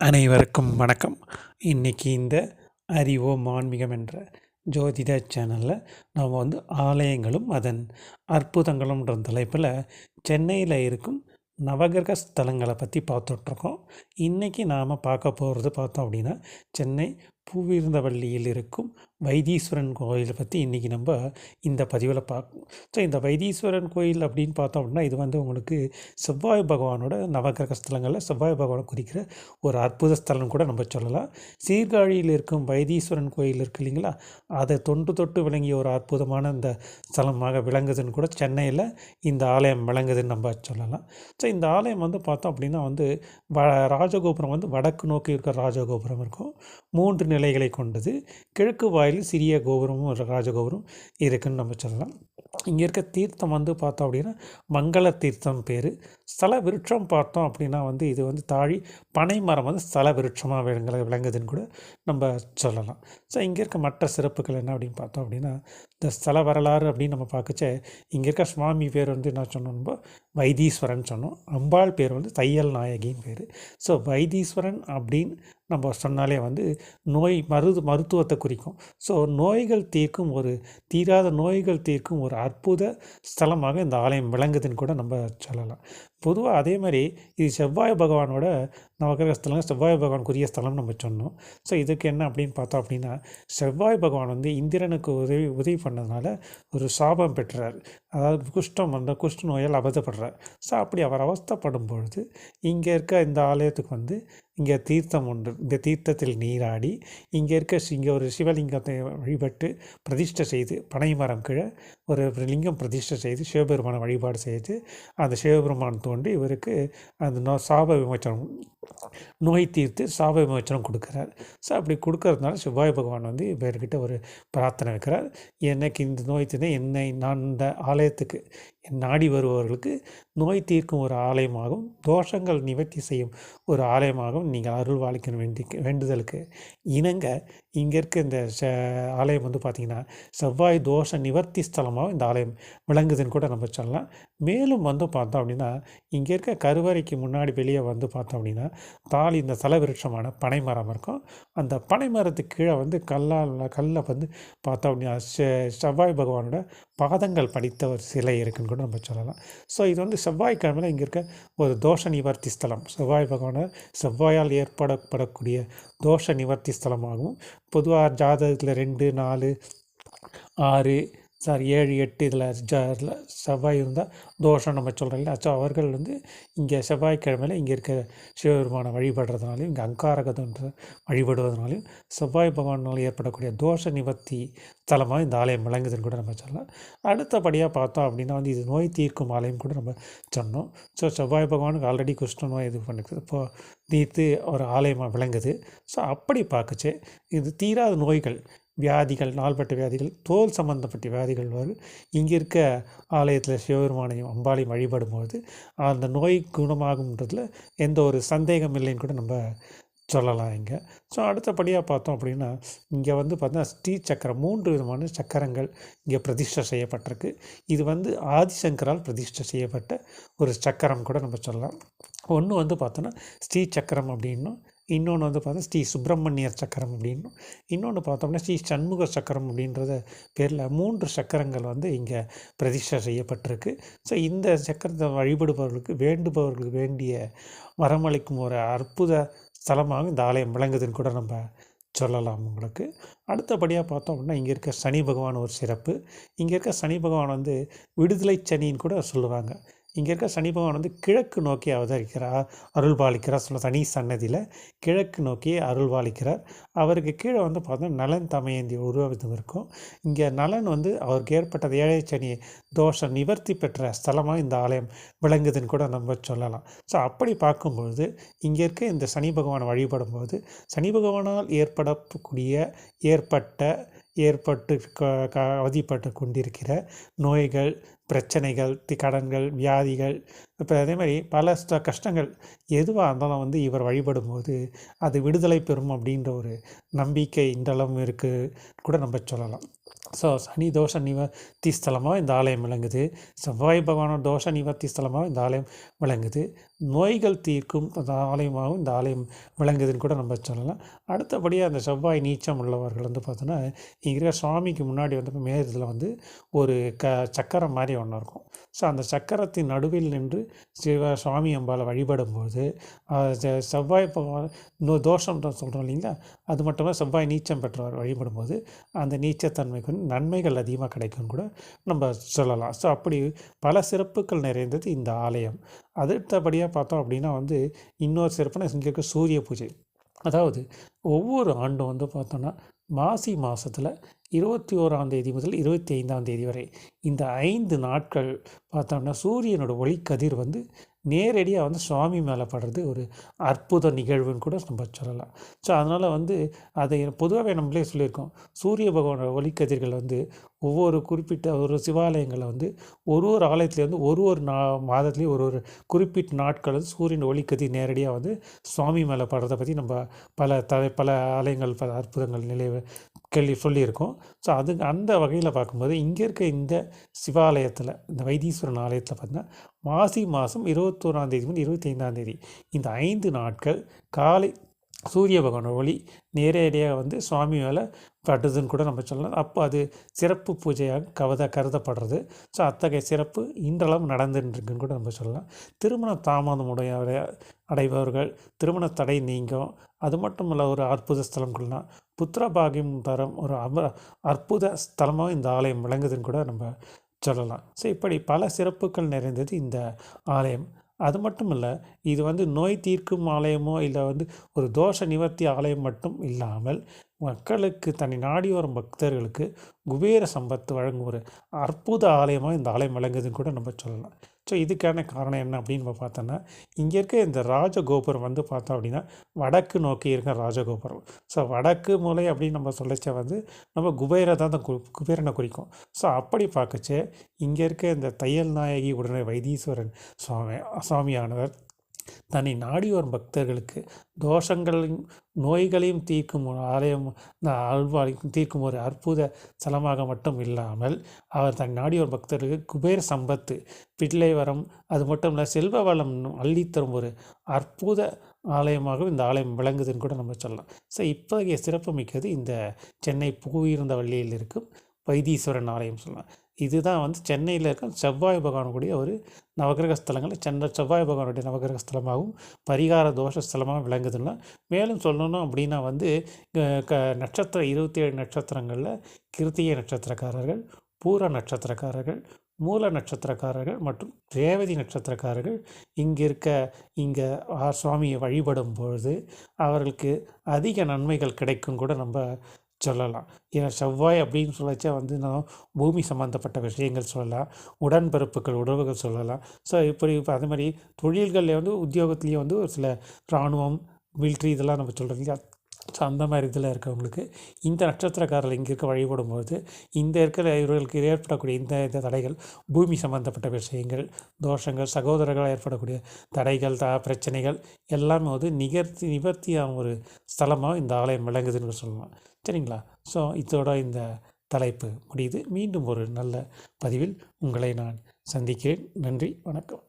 அனைவருக்கும் வணக்கம். இன்றைக்கி இந்த அறிவோம் ஆன்மீகம் என்ற ஜோதிட சேனலில் நம்ம வந்து ஆலயங்களும் அதன் அற்புதங்களும்ன்ற தலைப்பில் சென்னையில் இருக்கும் நவகிரக ஸ்தலங்களை பற்றி பார்த்துட்ருக்கோம். இன்றைக்கி நாம் பார்க்க போகிறது பார்த்தோம் அப்படின்னா சென்னை பூவிருந்தவள்ளியில் இருக்கும் வைத்தீஸ்வரன் கோயிலை பற்றி இன்றைக்கி நம்ம இந்த பதிவில் பார்க்கணும் ஸோ இந்த வைத்தீஸ்வரன் கோயில் அப்படின்னு பார்த்தோம் அப்படின்னா இது வந்து உங்களுக்கு செவ்வாய் பகவானோட நவகிரக ஸ்தலங்களில் செவ்வாய் பகவானை குறிக்கிற ஒரு அற்புத ஸ்தலம் கூட நம்ம சொல்லலாம். சீர்காழியில் இருக்கும் வைத்தீஸ்வரன் கோயில் இருக்கு இல்லைங்களா? அதை தொன்று தொட்டு விளங்கிய ஒரு அற்புதமான இந்த ஸ்தலமாக விளங்குதுன்னு கூட சென்னையில் இந்த ஆலயம் விளங்குதுன்னு நம்ம சொல்லலாம். ஸோ இந்த ஆலயம் வந்து பார்த்தோம் அப்படின்னா வந்து வ ராஜகோபுரம் வந்து வடக்கு நோக்கி இருக்கிற ராஜகோபுரம் இருக்கும். மூன்று நிலைகளை கொண்டது. கிழக்கு வாயில் சிறிய கோபுரமும் ராஜகோபுரம் இருக்குன்னு நம்ம சொல்லலாம். இங்கே இருக்க தீர்த்தம் வந்து பார்த்தோம் அப்படின்னா மங்கள தீர்த்தம் பேர். ஸ்தல விருட்சம் பார்த்தோம் அப்படின்னா வந்து இது வந்து தாழி பனை மரம் வந்து ஸ்தல விருட்சமாக விளங்க விளங்குதுன்னு கூட நம்ம சொல்லலாம். ஸோ இங்கே இருக்க மற்ற சிறப்புகள் என்ன அப்படின்னு பார்த்தோம் அப்படின்னா இந்த ஸ்தல வரலாறு அப்படின்னு நம்ம பார்க்கச்ச இங்கே இருக்க சுவாமி பேர் வந்து என்ன சொன்னோம் வைத்தீஸ்வரன் சொன்னோம். அம்பாள் பேர் வந்து தையல் நாயகின்னு பேர். ஸோ வைத்தீஸ்வரன் அப்படின்னு நம்ம சொன்னாலே வந்து நோய் மருது மருத்துவத்தை குறிக்கும். ஸோ நோய்கள் தீர்க்கும் ஒரு தீராத நோய்கள் தீர்க்கும் ஒரு அற்புத ஸ்தலமாக இந்த ஆலயம் விளங்குதுன்னு கூட நம்ம சொல்லலாம். பொதுவாக அதே மாதிரி இது செவ்வாய் பகவானோட நவகிரக ஸ்தலம் செவ்வாய் பகவானுக்குரிய ஸ்தலம் நம்ம சொன்னோம். ஸோ இதுக்கு என்ன அப்படின்னு பார்த்தோம் அப்படின்னா செவ்வாய் பகவான் வந்து இந்திரனுக்கு உதவி உதவி பண்ணதுனால ஒரு சாபம் பெற்றார். அதாவது குஷ்டம் வந்த குஷ்ட நோயால் அவதப்படுறார். ஸோ அப்படி அவர் அவஸ்தப்படும் பொழுது இங்கே இருக்க இந்த ஆலயத்துக்கு வந்து இங்கே தீர்த்தம் உண்டு. இந்த தீர்த்தத்தில் நீராடி இங்கே இருக்க இங்கே ஒரு சிவலிங்கத்தை வழிபட்டு பிரதிஷ்டை செய்து பனை மரம் கீழே ஒரு லிங்கம் பிரதிஷ்டை செய்து சிவபெருமானை வழிபாடு செய்து அந்த சிவபெருமான் தோன்றி இவருக்கு அந்த நோ சாப விமோச்சனம் நோய் தீர்த்து சாப விமோச்சனம் கொடுக்குறார். ஸோ அப்படி கொடுக்கறதுனால சிவாய் பகவான் வந்து இவர்கிட்ட ஒரு பிரார்த்தனை வைக்கிறார். எனக்கு இந்த நோய் தீர்ந்து என்னை நான் இந்த ஆலயத்துக்கு நாடி வருபவர்களுக்கு நோய் தீர்க்கும் ஒரு ஆலயமாகவும் தோஷங்கள் நிவர்த்தி செய்யும் ஒரு ஆலயமாகவும் நீங்கள் அருள் வாழ்க்கணும் வேண்டி வேண்டுதலுக்கு இணங்க இங்கே இருக்க இந்த ச ஆலயம் வந்து பார்த்திங்கன்னா செவ்வாய் தோஷ நிவர்த்தி ஸ்தலமாகவும் இந்த ஆலயம் விளங்குதுன்னு கூட நம்ம சொல்லலாம். மேலும் வந்து பார்த்தோம் அப்படின்னா இங்கே இருக்க கருவறைக்கு முன்னாடி வெளியே வந்து பார்த்தோம் அப்படின்னா தாலி இந்த தலவிருட்சமான பனை மரம் இருக்கும். அந்த பனை மரத்துக்கு கீழே வந்து கல்லால் கல்லை வந்து பார்த்தோம் அப்படின்னா செவ்வாய் பகவானோட பாதங்கள் படித்த ஒரு சிலை இருக்குன்னு கூட நம்ம சொல்லலாம். ஸோ இது வந்து செவ்வாய்க்கிழமையில் இங்கே இருக்க ஒரு தோஷ நிவர்த்தி ஸ்தலம். செவ்வாய் பகவானர் செவ்வாயால் ஏற்படப்படக்கூடிய தோஷ நிவர்த்தி ஸ்தலமாகவும் பொதுவாக ஜாதகத்தில் ரெண்டு நாலு ஆறு சார் ஏழு எட்டு இதில் ஜ செவ்வாய் இருந்தால் தோஷம் நம்ம சொல்கிறோம் இல்லையா? ஸோ அவர்கள் வந்து இங்கே செவ்வாய்க்கிழமையில் இங்கே இருக்க சிவபெருமானை வழிபடுறதுனாலையும் இங்கே அங்காரகதன்ற வழிபடுவதனாலையும் செவ்வாய் பகவானால் ஏற்படக்கூடிய தோஷ நிவர்த்தி தலமாக இந்த ஆலயம் விளங்குதுன்னு கூட நம்ம சொல்லலாம். அடுத்தபடியாக பார்த்தோம் அப்படின்னா வந்து இது நோய் தீர்க்கும் ஆலயம் கூட நம்ம சொன்னோம். ஸோ செவ்வாய் பகவானுக்கு ஆல்ரெடி குஷ்ட நோய் இது பண்ணிக்குது இப்போ தீர்த்து ஒரு ஆலயமாக விளங்குது. ஸோ அப்படி பார்க்குச்சு இது தீராத நோய்கள். வியாதிகள் நாள்பட்ட வியாதிகள் தோல் சம்பந்தப்பட்ட வியாதிகள் வரும் இங்கே இருக்க ஆலயத்தில் சிவபெருமானையும் அம்பாளையும் வழிபடும்போது அந்த நோய் குணமாகும்ன்றதில் எந்த ஒரு சந்தேகம் இல்லைன்னு கூட நம்ம சொல்லலாம் இங்கே. ஸோ அடுத்தபடியாக பார்த்தோம் அப்படின்னா இங்கே வந்து பார்த்தா ஸ்ரீ சக்கரம் மூன்று விதமான சக்கரங்கள் இங்கே பிரதிஷ்டை செய்யப்பட்டிருக்கு. இது வந்து ஆதிசங்கரால் பிரதிஷ்டை செய்யப்பட்ட ஒரு சக்கரம் கூட நம்ம சொல்லலாம். ஒன்று வந்து பார்த்தோன்னா ஸ்ரீ சக்கரம் அப்படின்னும் இன்னொன்று வந்து பார்த்தா ஸ்ரீ சுப்பிரமணியர் சக்கரம் அப்படின்னு. இன்னொன்று பார்த்தோம்னா ஸ்ரீ சண்முக சக்கரம் அப்படின்றத பேரில் மூன்று சக்கரங்கள் வந்து இங்கே பிரதிஷ்டை செய்யப்பட்டிருக்கு. ஸோ இந்த சக்கரத்தை வழிபடுபவர்களுக்கு வேண்டுபவர்களுக்கு வேண்டிய வரமளிக்கும் ஒரு அற்புத ஸ்தலமாக இந்த ஆலயம் விளங்குதுன்னு கூட நம்ம சொல்லலாம் உங்களுக்கு. அடுத்தபடியாக பார்த்தோம் அப்படின்னா இங்கே இருக்க சனி பகவான் ஒரு சிறப்பு. இங்கே இருக்க சனி பகவான் வந்து விடுதலை சனின்னு கூட சொல்லுவாங்க. இங்கே இருக்க சனி பகவான் வந்து கிழக்கு நோக்கி அவதரிக்கிறார் அருள் பாலிக்கிறார் சொல்ல தனி சன்னதியில் கிழக்கு நோக்கி அருள் பாலிக்கிறார் அவருக்கு கீழே வந்து பார்த்தோம்னா நலன் தமையந்தி உருவம் இருக்கும் இங்கே நலன் வந்து அவருக்கு ஏற்பட்டது ஏழை சனி தோஷம் நிவர்த்தி பெற்ற ஸ்தலமாக இந்த ஆலயம் விளங்குதுன்னு கூட நம்ம சொல்லலாம். ஸோ அப்படி பார்க்கும்பொழுது இங்கே இருக்க இந்த சனி பகவானை வழிபடும்போது சனி பகவானால் ஏற்படக்கூடிய ஏற்பட்ட ஏற்பட்டு அவதிப்பட்டு கொண்டிருக்கிற நோய்கள் பிரச்சனைகள் கடன்கள் வியாதிகள் இப்போ அதே மாதிரி பல ஸ்ட கஷ்டங்கள் எதுவாக இருந்தாலும் வந்து இவர் வழிபடும்போது அது விடுதலை பெறும் அப்படின்ற ஒரு நம்பிக்கை இன்றளவும் இருக்குது கூட நம்ம சொல்லலாம். ஸோ சனி தோஷ நிவர்த்தி ஸ்தலமாக இந்த ஆலயம் விளங்குது. செவ்வாய் பகவானோட தோஷ நிவர்த்தி ஸ்தலமாக இந்த ஆலயம் விளங்குது. நோய்கள் தீர்க்கும் அந்த ஆலயமாகவும் இந்த ஆலயம் விளங்குதுன்னு கூட நம்ம சொல்லலாம். அடுத்தபடியாக அந்த செவ்வாய் நீச்சம் உள்ளவர்கள் வந்து பார்த்தோன்னா இங்கே இருக்கிற சுவாமிக்கு முன்னாடி வந்து மேரத்தில் வந்து ஒரு க சக்கரம் மாதிரி ஒன்று இருக்கும். ஸோ அந்த சக்கரத்தின் நடுவில் நின்று சிவ சுவாமி அம்பாவை வழிபடும்போது செவ்வாய் பகவான் நோ தோஷம் சொல்கிறோம் இல்லைங்களா? அது மட்டுமே செவ்வாய் நீச்சம் பெற்றவர் வழிபடும்போது அந்த நீச்சத்தன்மைக்கு நன்மைகள் அதிகமாக கிடைக்கும்னு கூட நம்ம சொல்லலாம். ஸோ அப்படி பல சிறப்புகள் நிறைந்தது இந்த ஆலயம். அடுத்தபடியாக பார்த்தோம் அப்படின்னா வந்து இன்னொரு சிறப்புனா இங்கே இருக்க சூரிய பூஜை. அதாவது ஒவ்வொரு ஆண்டும் வந்து பார்த்தோன்னா மாசி மாதத்தில் இருபத்தி ஓராம் தேதி முதல் இருபத்தி ஐந்தாம் தேதி வரை இந்த ஐந்து நாட்கள் பார்த்தோம்னா சூரியனோட ஒளிக்கதிர் வந்து நேரடியாக வந்து சுவாமி மேலே படுறது ஒரு அற்புத நிகழ்வுன்னு கூட நம்ம சொல்லலாம். ஸோ அதனால் வந்து அதை பொதுவாகவே நம்மளே சொல்லியிருக்கோம். சூரிய பகவானோட ஒளிக்கதிர்கள் வந்து ஒவ்வொரு குறிப்பிட்ட ஒரு சிவாலயங்களை வந்து ஒரு ஒரு ஆலயத்துலேருந்து வந்து ஒரு ஒரு நா மாதத்துலேயும் ஒரு ஒரு குறிப்பிட்ட நாட்கள் வந்து சூரியன் ஒளிக்கதி நேரடியாக வந்து சுவாமி மேலே படுறதை பற்றி நம்ம பல த பல ஆலயங்கள் பல அற்புதங்கள் நிலை கேள்வி சொல்லியிருக்கோம். ஸோ அது அந்த வகையில் பார்க்கும்போது இங்கே இருக்க இந்த சிவாலயத்தில் இந்த வைத்தீஸ்வரன் ஆலயத்தில் பார்த்தீங்கன்னா மாசி மாதம் இருபத்தோராம் தேதி முதல் இருபத்தி ஐந்தாம் தேதி இந்த ஐந்து நாட்கள் காலை சூரிய பகவான் ஒளி நேரடியாக வந்து சுவாமி மேலே படுதுன்னு கூட நம்ம சொல்லலாம். அப்போ அது சிறப்பு பூஜையாக கவத கருதப்படுறது. ஸோ அத்தகைய சிறப்பு இன்றளவும் நடந்துட்டுருக்குன்னு கூட நம்ம சொல்லலாம். திருமண தாமதம் உடைய அடைபவர்கள் திருமண தடை நீங்கும் அது மட்டும் இல்லை ஒரு அற்புத ஸ்தலம் கொள்ளலாம் புத்திரபாகியம் தரம் ஒரு அம அற்புத ஸ்தலமாக இந்த ஆலயம் விளங்குதுன்னு கூட நம்ம சொல்லலாம். ஸோ இப்படி பல சிறப்புகள் நிறைந்தது இந்த ஆலயம். அது மட்டும் இல்லை இது வந்து நோய் தீர்க்கும் ஆலயமோ இல்லை வந்து ஒரு தோஷ நிவர்த்தி ஆலயம் மட்டும் இல்லாமல் மக்களுக்கு தன்னை நாடி வரும் பக்தர்களுக்கு குபேர சம்பத்து வழங்கும் ஒரு அற்புத ஆலயமாக இந்த ஆலயம் விளங்குதுன்னு கூட நம்ம சொல்லலாம். ஸோ இதுக்கான காரணம் என்ன அப்படின்னு நம்ம பார்த்தோன்னா இங்கே இருக்க இந்த ராஜகோபுரம் வந்து பார்த்தோம் அப்படின்னா வடக்கு நோக்கி இருக்க ராஜகோபுரம். ஸோ வடக்கு மூலை அப்படின்னு நம்ம சொல்லிச்ச வந்து நம்ம குபேரை தான் அந்த கு- குபேரனை குறிக்கும். ஸோ அப்படி பார்க்கச்சே இங்கே இருக்க இந்த தையல் நாயகி உடனே வைத்தீஸ்வரன் சுவாமி சுவாமியானவர் தன்னை நாடி வரும் பக்தர்களுக்கு தோஷங்களையும் நோய்களையும் தீர்க்கும் ஒரு ஆலயம் ந- தீர்க்கும் ஒரு அற்புத ஸ்தலமாக மட்டும் இல்லாமல் அவர் தன் நாடி வரும் பக்தர்களுக்கு குபேர சம்பத்து பிள்ளை வரம் அது மட்டும் இல்லை செல்வ வளம் அள்ளித்தரும் ஒரு அற்புத ஆலயமாகவும் இந்த ஆலயம் விளங்குதுன்னு கூட நம்ம சொல்லலாம். ஸோ இத்தகைய சிறப்பு மிக்கது இந்த சென்னை பூயிருந்த வள்ளியில் இருக்கும் வைத்தீஸ்வரன் ஆலயம் சொல்லலாம். இதுதான் வந்து சென்னையில் இருக்க செவ்வாய் பகவானுடைய ஒரு நவகிரக ஸ்தலங்கள். சென்னை செவ்வாய் பகவானுடைய நவகிரக ஸ்தலமாகவும் பரிகார தோஷ ஸ்தலமாக விளங்குதுன்னா மேலும் சொல்லணும் அப்படின்னா வந்து க நட்சத்திர இருபத்தி ஏழு நட்சத்திரங்களில் கிருத்திகை நட்சத்திரக்காரர்கள் பூர நட்சத்திரக்காரர்கள் மூல நட்சத்திரக்காரர்கள் மற்றும் ரேவதி நட்சத்திரக்காரர்கள் இங்கே இருக்க இங்கே சுவாமியை வழிபடும் பொழுது அவர்களுக்கு அதிக நன்மைகள் கிடைக்கும் கூட நம்ம சொல்லலாம். ஏன்னா செவ்வாய் அப்படின்னு சொல்லச்சா வந்து நான் பூமி சம்மந்தப்பட்ட விஷயங்கள் சொல்லலாம். உடன்பிறப்புகள் உறவுகள் சொல்லலாம். ஸோ இப்படி இப்போ அதே மாதிரி தொழில்களில் வந்து உத்தியோகத்துலேயே வந்து ஒரு சில இராணுவம் மில்ட்ரி இதெல்லாம் நம்ம சொல்கிறது இல்லையா? ஸோ அந்த மாதிரி இதில் இருக்கவங்களுக்கு இந்த நட்சத்திரக்காரர்கள் இங்கே இருக்க வழிபடும்போது இந்த இருக்கிற இவர்களுக்கு ஏற்படக்கூடிய இந்த இந்த தடைகள் பூமி சம்பந்தப்பட்ட விஷயங்கள் தோஷங்கள் சகோதரர்களால் ஏற்படக்கூடிய தடைகள் த பிரச்சனைகள் எல்லாமே வந்து நிகர்த்தி நிவர்த்தியாக ஒரு ஸ்தலமாக இந்த ஆலயம் விளங்குதுன்னு சொல்லலாம். சரிங்களா? ஸோ இதோட இந்த தலைப்பு முடியுது. மீண்டும் ஒரு நல்ல பதிவில் உங்களை நான் சந்திக்கிறேன். நன்றி. வணக்கம்.